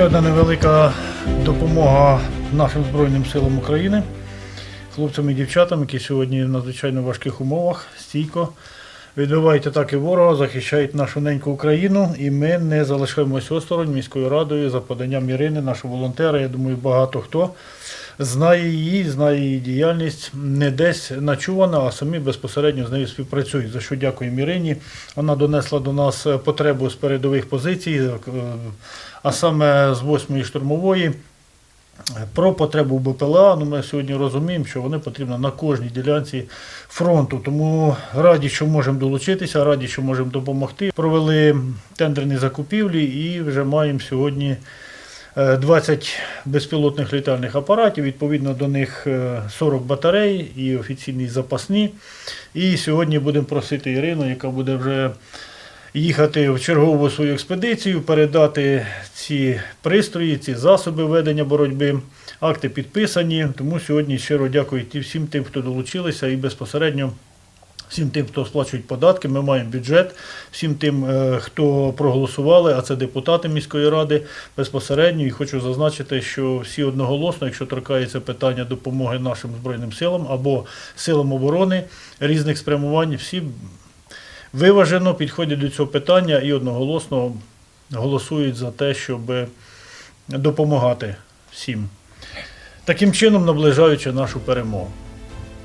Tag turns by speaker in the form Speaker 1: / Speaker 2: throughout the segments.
Speaker 1: Ще одна невелика допомога нашим Збройним силам України, хлопцям і дівчатам, які сьогодні в надзвичайно важких умовах стійко відбивають атаки ворога, захищають нашу неньку Україну. І ми не залишаємося осторонь міською радою за поданням Ірини, нашого волонтера. Я думаю, багато хто знає її, знає її діяльність, не десь начувана, а самі безпосередньо з нею співпрацюють. За що дякуємо Ірині. Вона донесла до нас потребу з передових позицій, е, а саме з 8-ї штурмової. Про потребу БПЛА, ну ми сьогодні розуміємо, що вони потрібні на кожній ділянці фронту. Тому раді, що можемо долучитися, раді, що можемо допомогти. Провели тендерні закупівлі і вже маємо сьогодні е, 20 безпілотних літальних апаратів. Відповідно до них е, 40 батарей і офіційні запасні. І сьогодні будемо просити Ірину, яка буде вже їхати в чергову свою експедицію, передати ці пристрої, ці засоби ведення боротьби. Акти підписані. Тому сьогодні щиро дякую всім тим, хто долучилися, і безпосередньо всім тим, хто сплачують податки. Ми маємо бюджет, всім тим, е, хто проголосували, а це депутати міської ради безпосередньо. І хочу зазначити, що всі одноголосно, якщо торкається питання допомоги нашим збройним силам або силам оборони різних спрямувань, всі виважено підходять до цього питання і одноголосно голосують за те, щоб допомагати всім. Таким чином наближаючи нашу перемогу.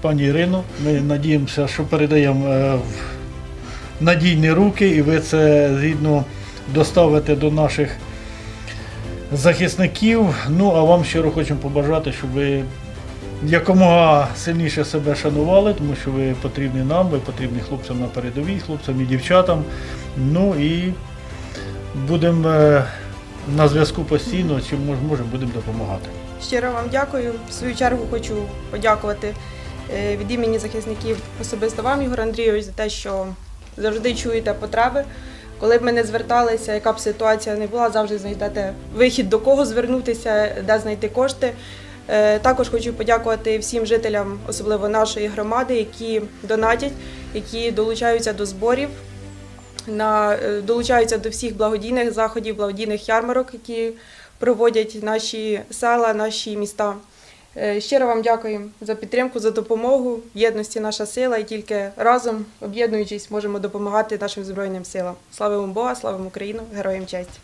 Speaker 1: Пані Ірино, ми надіємося, що передаємо е, в надійні руки, і ви це згідно доставите до наших захисників. Ну а вам щиро хочемо побажати, щоб ви якомога сильніше себе шанували, тому що ви потрібні нам, ви потрібні хлопцям на передовій, хлопцям і дівчатам. Ну і будемо е, на зв'язку постійно, чим мож- можемо, будемо допомагати.
Speaker 2: Щиро вам дякую. В свою чергу хочу подякувати е, від імені захисників особисто вам, Ігор Андрійович, за те, що завжди чуєте потреби. Коли б ми не зверталися, яка б ситуація не була, завжди знайдете вихід, до кого звернутися, де знайти кошти. Е, Також хочу подякувати всім жителям, особливо нашої громади, які донатять, які долучаються до зборів, на, е, долучаються до всіх благодійних заходів, благодійних ярмарок, які проводять наші села, наші міста. Е, Щиро вам дякую за підтримку, за допомогу. В єдності наша сила, і тільки разом, об'єднуючись, можемо допомагати нашим збройним силам. Славимо Бога, славимо Україну, героям честь!